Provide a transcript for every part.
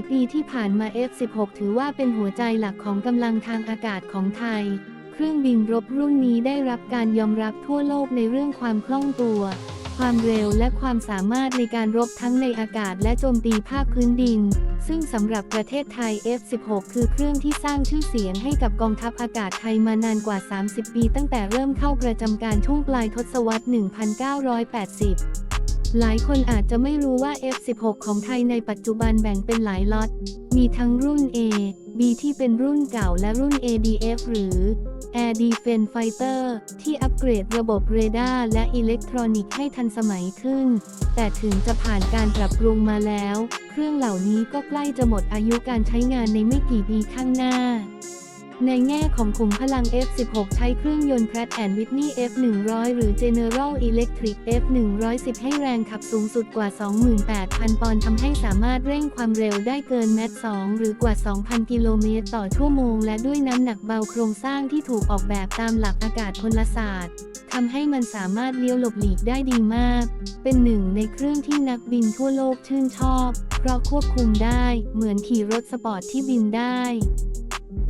ายปีที่ผ่านมา F-16 ถือว่าเป็นหัวใจหลักของกำลังทางอากาศของไทย เครื่องบินรบรุ่นนี้ได้รับการยอมรับทั่วโลกในเรื่องความคล่องตัว ความเร็วและความสามารถในการรบทั้งในอากาศและโจมตีภาคพื้นดิน ซึ่งสำหรับประเทศไทย F-16 คือเครื่องที่สร้างชื่อเสียงให้กับกองทัพอากาศไทยมานานกว่า 30 ปี ตั้งแต่เริ่มเข้าประจำการช่วงปลายทศวรรษ 1980 หลายคนอาจจะไม่รู้ว่า F-16 ของไทยในปัจจุบันแบ่งเป็นหลายล็อต มีทั้งรุ่น A B ที่เป็นรุ่นเก่าและรุ่น ADF หรือ Air Defense Fighter ที่อัปเกรดระบบเรดาร์และอิเล็กทรอนิกส์ให้ทันสมัยขึ้น แต่ถึงจะผ่านการปรับปรุงมาแล้ว เครื่องเหล่านี้ก็ใกล้จะหมดอายุการใช้งานในไม่กี่ปีข้างหน้า ในแง่ของขุมพลัง F16 ใช้เครื่องยนต์ Pratt Whitney F100 หรือ General Electric F110 ให้แรงขับสูงสุดกว่า 28,000 ปอนด์ทำให้สามารถเร่งความเร็วได้เกินแมต2หรือกว่า 2,000 กิโลเมตรต่อชั่วโมง และด้วยน้ำหนักเบาโครงสร้างที่ถูกออกแบบตามหลักอากาศพลศาสตร์ทำให้มันสามารถเลี้ยวหลบหลีกได้ดีมาก เป็นหนึ่งในเครื่องที่นักบินทั่วโลกชื่นชอบ เพราะควบคุมได้เหมือนขี่รถสปอร์ตที่บินได้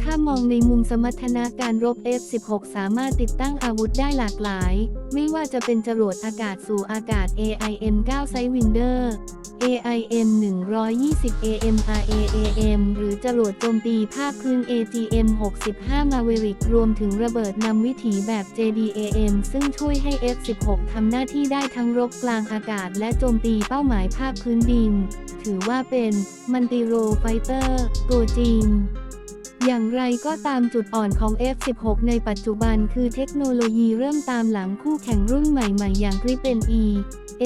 ถ้ามองในมุมสมรรถนะการรบ F-16 สามารถติดตั้งอาวุธได้หลากหลาย ไม่ว่าจะเป็นจรวดอากาศสู่อากาศ AIM 9 Sidewinder AIM 120 AMRAAM หรือจรวดโจมตีภาคพื้น AGM 65 Maverick รวมถึงระเบิดนำวิถีแบบ JDAM ซึ่งช่วยให้ F-16 ทำหน้าที่ได้ทั้งรบกลางอากาศและโจมตีเป้าหมายภาคพื้นดิน ถือว่าเป็นมันติโรไฟเตอร์ ตัวจริง อย่างไรก็ตามจุดอ่อนของ F16 ในปัจจุบันคือเทคโนโลยีเริ่มตามหลังคู่แข่งรุ่นใหม่ๆ อย่าง Gripen E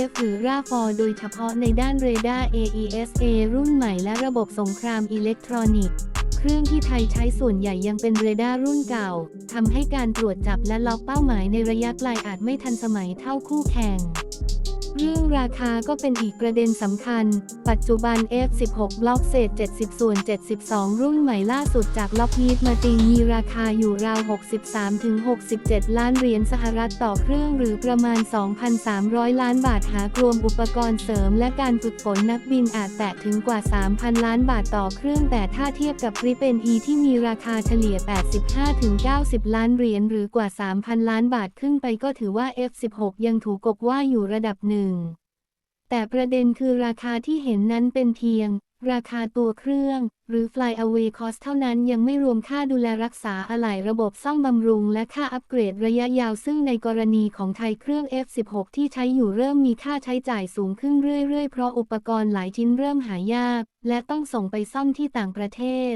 F หรือ RAF โดยเฉพาะในด้านเรดาร์ AESA รุ่นใหม่และระบบสงครามอิเล็กทรอนิกส์เครื่องที่ไทยใช้ส่วนใหญ่ยังเป็นเรดาร์รุ่นเก่าทำให้การตรวจจับและล็อกเป้าหมายในระยะไกลอาจไม่ทันสมัยเท่าคู่แข่ง เรื่องราคาก็เป็นอีกประเด็นสำคัญ ปัจจุบัน F16 บล็อกเศษ 70 ส่วน 72 รุ่นใหม่ล่าสุดจากล็อกฮีดมาติงมีราคาอยู่ราว 63-67 ล้านเหรียญสหรัฐต่อเครื่องหรือประมาณ 2,300 ล้านบาทหากรวมอุปกรณ์เสริมและการฝึกฝนนักบินอาจแตะถึงกว่า 3,000 ล้านบาทต่อเครื่องแต่ถ้าเทียบกับริเปน E ที่มีราคาเฉลี่ย 85-90 ล้านเหรียญหรือกว่า 3,000 ล้านบาทขึ้นไปก็ถือว่า F16 ยังถูกกบว่าอยู่ระดับหนึ่งแต่ประเด็นคือราคาที่เห็นนั้นเป็นเพียง ราคาตัวเครื่อง หรือ Fly Away Cost เท่านั้นยังไม่รวมค่าดูแลรักษาอะไหล่ระบบซ่อมบำรุง และค่าอัปเกรดระยะยาวซึ่งในกรณีของไทยเครื่อง F16 ที่ใช้อยู่เริ่มมีค่าใช้จ่ายสูงขึ้นเรื่อยๆ เพราะอุปกรณ์หลายชิ้นเริ่มหายาก และต้องส่งไปซ่อมที่ต่างประเทศ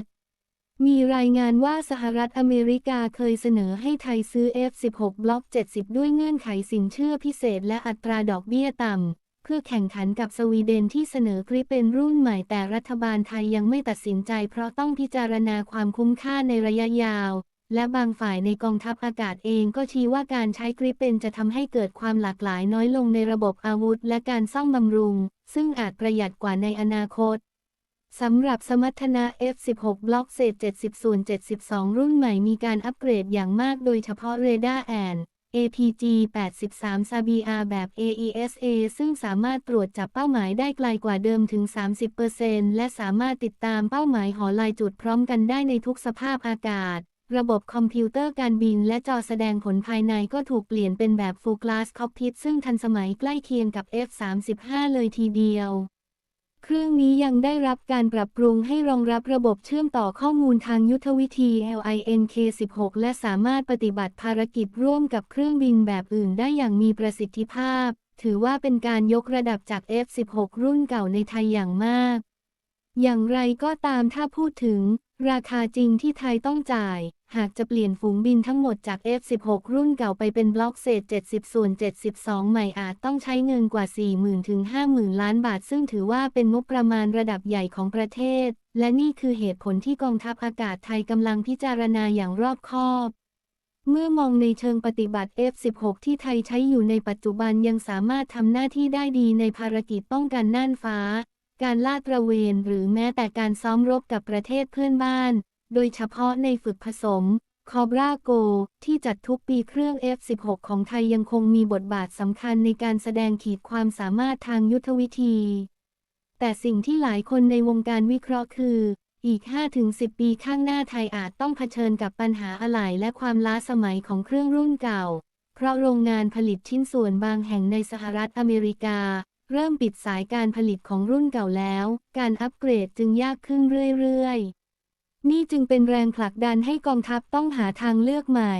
มีรายงานว่าสหรัฐอเมริกาเคยเสนอให้ไทยซื้อ F16 บล็อก 70 ด้วยเงื่อนไขสินเชื่อพิเศษและอัตราดอกเบี้ยต่ำ เพื่อแข่งขันกับสวีเดนที่เสนอกริปเป็นรุ่นใหม่แต่รัฐบาลไทยยังไม่ตัดสินใจ เพราะต้องพิจารณาความคุ้มค่าในระยะยาว และบางฝ่ายในกองทัพอากาศเองก็ชี้ว่าการใช้กริปเป็นจะทำให้เกิดความหลากหลายน้อยลงในระบบอาวุธ และการซ่อมบำรุง ซึ่งอาจประหยัดกว่าในอนาคต สำหรับสมรรถนะ F16 บล็อกเศษ70ส่วน72 รุ่นใหม่มีการอัปเกรดอย่างมากโดยเฉพาะเรดาร์แอน APG 83 SABR แบบ AESA ซึ่งสามารถตรวจจับเป้าหมายได้ไกลกว่าเดิมถึง 30%และสามารถติดตามเป้าหมายหอลายจุดพร้อมกันได้ในทุกสภาพอากาศ ระบบคอมพิวเตอร์การบินและจอแสดงผลภายในก็ถูกเปลี่ยนเป็นแบบ Full Glass Cockpit ซึ่งทันสมัยใกล้เคียงกับ F35 เลยทีเดียว เครื่องนี้ยังได้รับการปรับปรุงให้รองรับระบบเชื่อมต่อข้อมูลทางยุทธวิธี LINK-16 และสามารถปฏิบัติภารกิจร่วมกับเครื่องบินแบบอื่นได้อย่างมีประสิทธิภาพ ถือว่าเป็นการยกระดับจาก F16 รุ่นเก่าในไทยอย่างมาก อย่างไรก็ตามถ้าพูดถึง ราคาจริงที่ไทยต้องจ่าย หากจะเปลี่ยนฝูงบินทั้งหมดจาก F16 รุ่นเก่าไปเป็นบล็อกเศษ 70 ส่วน 72 ใหม่อาจต้องใช้เงินกว่า 40,000 ถึง 50,000 ล้านบาท ซึ่งถือว่าเป็นงบประมาณระดับใหญ่ของประเทศ และนี่คือเหตุผลที่กองทัพอากาศไทยกำลังพิจารณาอย่างรอบคอบเมื่อมองในเชิงปฏิบัติ F16 ที่ไทยใช้อยู่ในปัจจุบันยังสามารถทำหน้าที่ได้ดีในภารกิจป้องกันน่านฟ้า การลาดตระเวนหรือแม้แต่การซ้อมรบกับประเทศเพื่อนบ้าน โดยเฉพาะในฝึกผสมคอบราโก ที่จัดทุกปีเครื่อง F16 ของไทยยังคงมีบทบาทสำคัญในการแสดงขีดความสามารถทางยุทธวิธี แต่สิ่งที่หลายคนในวงการวิเคราะห์คือ อีก 5-10 ปีข้างหน้าไทยอาจต้องเผชิญกับปัญหาอะไหล่และความล้าสมัยของเครื่องรุ่นเก่า เพราะโรงงานผลิตชิ้นส่วนบางแห่งในสหรัฐอเมริกา เริ่มปิดสายการผลิตของรุ่นเก่าแล้ว การอัปเกรดจึงยากขึ้นเรื่อยๆ นี่จึงเป็นแรงผลักดันให้กองทัพต้องหาทางเลือกใหม่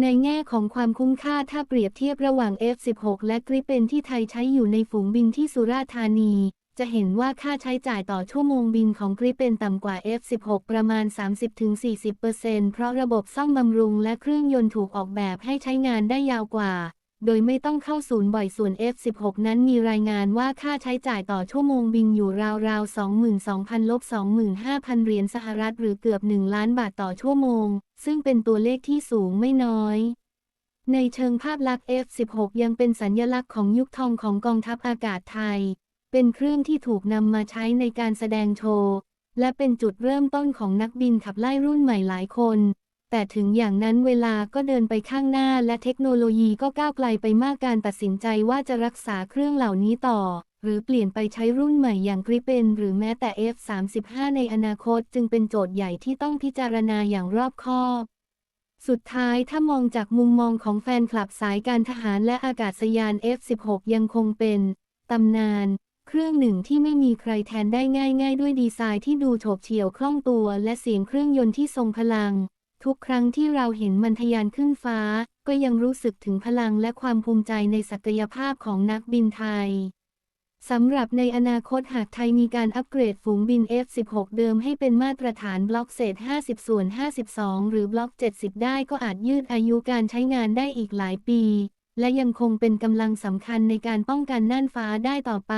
ในแง่ของความคุ้มค่าถ้าเปรียบเทียบระหว่าง F16 และกริปเปนที่ไทยใช้อยู่ในฝูงบินที่สุราษฎร์ธานี จะเห็นว่าค่าใช้จ่ายต่อชั่วโมงบินของกริปเปนต่ำกว่า F16 ประมาณ 30-40%เพราะระบบซ่อมบำรุงและเครื่องยนต์ถูกออกแบบให้ใช้งานได้ยาวกว่า โดยไม่ต้องเข้าศูนย์บ่อยส่วน F16 นั้นมีรายงานว่าค่าใช้จ่ายต่อชั่วโมงบินอยู่ราวๆ 22,000ลบ25,000 เหรียญสหรัฐหรือเกือบ 1 ล้านบาทต่อชั่วโมง ซึ่งเป็นตัวเลขที่สูงไม่น้อย ในเชิงภาพลักษณ์ F16 ยังเป็นสัญญลักษณ์ของยุคทองของกองทัพอากาศไทย เป็นเครื่องที่ถูกนำมาใช้ในการแสดงโชว์ และเป็นจุดเริ่มต้นของนักบินขับไล่รุ่นใหม่หลายคน แต่ถึงอย่างนั้นเวลาก็เดินไปข้างหน้าและเทคโนโลยีก็ก้าวไกลไปมากการตัดสินใจว่าจะรักษาเครื่องเหล่านี้ต่อ หรือเปลี่ยนไปใช้รุ่นใหม่อย่างกริปเปนหรือแม้แต่ F35 ในอนาคตจึงเป็นโจทย์ใหญ่ที่ต้องพิจารณาอย่างรอบคอบสุดท้ายถ้ามองจากมุมมองของแฟนคลับสายการทหารและอากาศยาน F16 ยังคงเป็นตำนาน เครื่องหนึ่งที่ไม่มีใครแทนได้ง่าย ๆ ด้วยดีไซน์ที่ดูโฉบเฉี่ยวคล่องตัว และเสียงเครื่องยนต์ที่ทรงพลัง ทุกครั้งที่เราเห็นมันทะยานขึ้นฟ้า ก็ยังรู้สึกถึงพลังและความภูมิใจในศักยภาพของนักบินไทยสำหรับในอนาคตหากไทยมีการอัปเกรดฝูงบิน F16 เดิมให้เป็นมาตรฐานบล็อกเศษ 50 ส่วน 52 หรือบล็อก 70 ได้ก็อาจยืดอายุการใช้งานได้อีกหลายปี และยังคงเป็นกำลังสำคัญในการป้องกันน่านฟ้าได้ต่อไป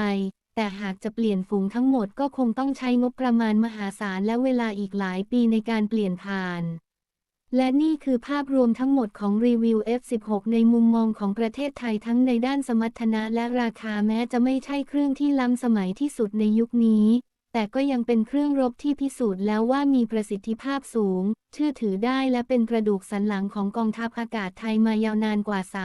แต่หากจะเปลี่ยนฝูงทั้งหมดก็คงต้องใช้งบประมาณมหาศาลและเวลาอีกหลายปีในการเปลี่ยนผ่าน และนี่คือภาพรวมทั้งหมดของรีวิว F16 ในมุมมองของประเทศไทยทั้งในด้านสมรรถนะและราคาแม้จะไม่ใช่เครื่องที่ล้ำสมัยที่สุดในยุคนี้ แต่ก็ยังเป็นเครื่องรบที่พิสูจน์แล้วว่ามีประสิทธิภาพสูง เชื่อถือได้และเป็นกระดูกสันหลังของกองทัพอากาศไทยมายาวนานกว่า3